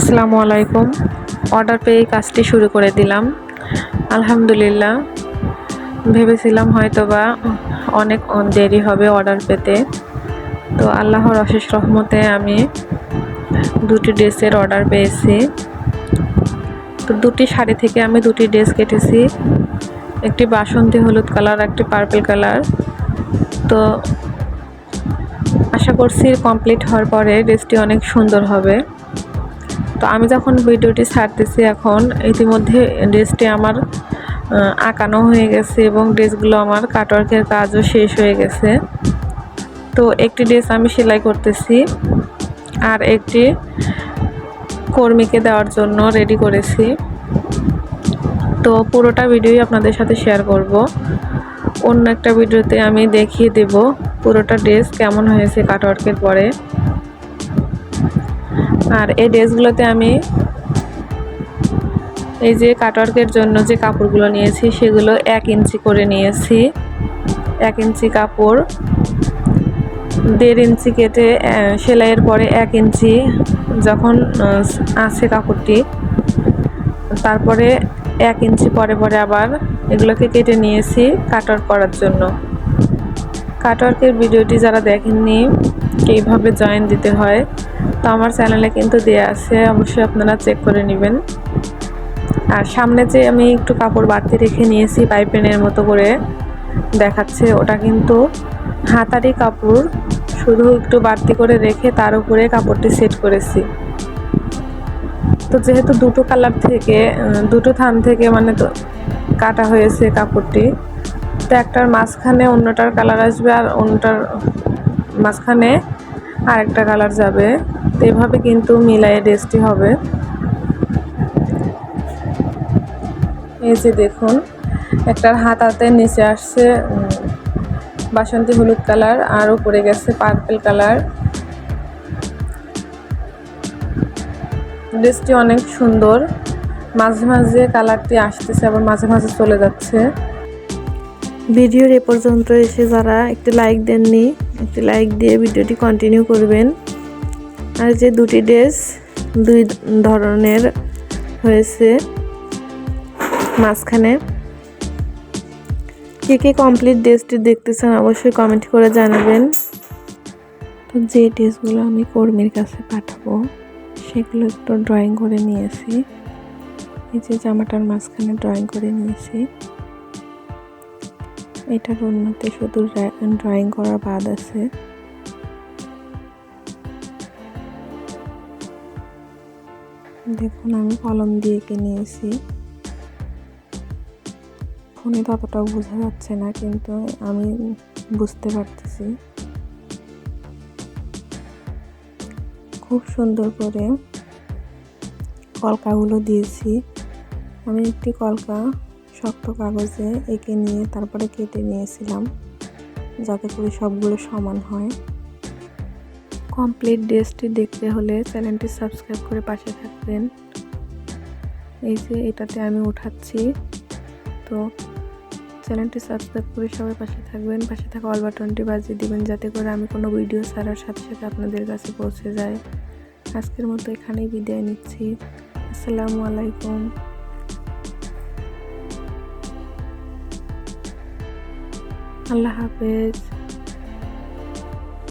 আসসালামু আলাইকুম। অর্ডার পেয়ে কাজটি শুরু করে দিলাম। আলহামদুলিল্লাহ। ভেবেছিলাম হয়তো বা অনেক দেরি হবে অর্ডার পেতে। তো আল্লাহর অশেষ রহমতে আমি দুটি ড্রেসের অর্ডার পেয়েছি। তো দুটি শাড়ি থেকে আমি দুটি ড্রেস কেটেছি। একটি বাসন্তী হলুদ কালার, একটি পার্পল কালার। তো আশা করছি কমপ্লিট হওয়ার পরে ড্রেসটি অনেক সুন্দর হবে। তো আমি যখন ভিডিওটি ছাড়তেছি এখন, ইতিমধ্যে ড্রেসটি আমার আঁকানো হয়ে গেছে এবং ড্রেসগুলো আমার কাটওয়ার্কের কাজও শেষ হয়ে গেছে। তো একটি ড্রেস আমি সেলাই করতেছি আর একটি কর্মীকে দেওয়ার জন্য রেডি করেছি। তো পুরোটা ভিডিওই আপনাদের সাথে শেয়ার করব। অন্য একটা ভিডিওতে আমি দেখিয়ে দেব পুরোটা ড্রেস কেমন হয়েছে কাটওয়ার্কের পরে। আর এই ড্রেসগুলোতে আমি এই যে কাটওয়ার্কের জন্য যে কাপড়গুলো নিয়েছি, সেগুলো এক ইঞ্চি করে নিয়েছি। এক ইঞ্চি কাপড়, দেড় ইঞ্চি কেটে সেলাইয়ের পরে এক ইঞ্চি যখন আছে কাপড়টি, তারপরে এক ইঞ্চি পরে পরে আবার এগুলোকে কেটে নিয়েছি কাটওয়ার্ক করার জন্য। কাটওয়ার্কের ভিডিওটি যারা দেখেননি কীভাবে জয়েন দিতে হয়। তো আমার চ্যানেলে কিন্তু দেওয়া আছে, অবশ্যই আপনারা চেক করে নেবেন। আর সামনে যে আমি একটু কাপড় বাড়তি রেখে নিয়েছি পাইপেনের মতো করে দেখাচ্ছে, ওটা কিন্তু হাতারি কাপড়। শুধু একটু বাড়তি করে রেখে তার উপরে কাপড়টি সেট করেছি। তো যেহেতু দুটো কালার থেকে দুটো থান থেকে মানে তো কাটা হয়েছে কাপড়টি, তো একটার মাঝখানে অন্যটার কালার আসবে আর অন্যটার মাঝখানে আরেকটা কালার যাবে। তো এভাবে কিন্তু মিলাই ড্রেসটি হবে। এই যে দেখুন, একটার হাতাতে নিচে আসছে বাসন্তী হলুদ কালার, আর উপরে গেছে পার্পেল কালার। ড্রেসটি অনেক সুন্দর। মাঝে মাঝে কালারটি আসতেছে, আবার মাঝে মাঝে চলে যাচ্ছে। ভিডিওর এ পর্যন্ত এসে যারা একটি লাইক দেননি একটি লাইক দিয়ে ভিডিওটি কন্টিনিউ করবেন। আর যে দুটি ড্রেস দুই ধরনের হয়েছে, মাঝখানে। কে কে কমপ্লিট ড্রেসটি দেখতেছেন অবশ্যই কমেন্ট করে জানাবেন। তো যে ড্রেসগুলো আমি কর্মীর কাছে পাঠাবো, সেগুলো একটু ড্রয়িং করে নিয়েছি। এই যে জামাটার মাঝখানে ড্রয়িং করে নিয়েছি। এটার অন্যতে শুধু ড্রয়িং করা বাদ আছে। দেখুন, আমি কলম দিয়ে এঁকে নিয়েছি। ফোনে ততটাও বোঝা যাচ্ছে না, কিন্তু আমি বুঝতে পারতেছি। খুব সুন্দর করে কলকাগুলো দিয়েছি। আমি একটি কলকা শক্ত কাগজে এঁকে নিয়ে তারপরে কেটে নিয়েছিলাম যাতে করে সবগুলো সমান হয়। কমপ্লিট ড্রেসটি দেখতে হলে চ্যানেলটি সাবস্ক্রাইব করে পাশে থাকবেন। এই যে এটাতে আমি উঠাচ্ছি। তো চ্যানেলটি সাবস্ক্রাইব করে সবাই পাশে থাকবেন। পাশে থাকা অল বাটনটি বাজিয়ে দিবেন যাতে করে আমি কোনো ভিডিও ছাড়ার সাথে সাথে আপনাদের কাছে পৌঁছে যায়। আজকের মতো এখানেই বিদায় নিচ্ছি। আসসালামু আলাইকুম। আল্লাহ হাফেজ।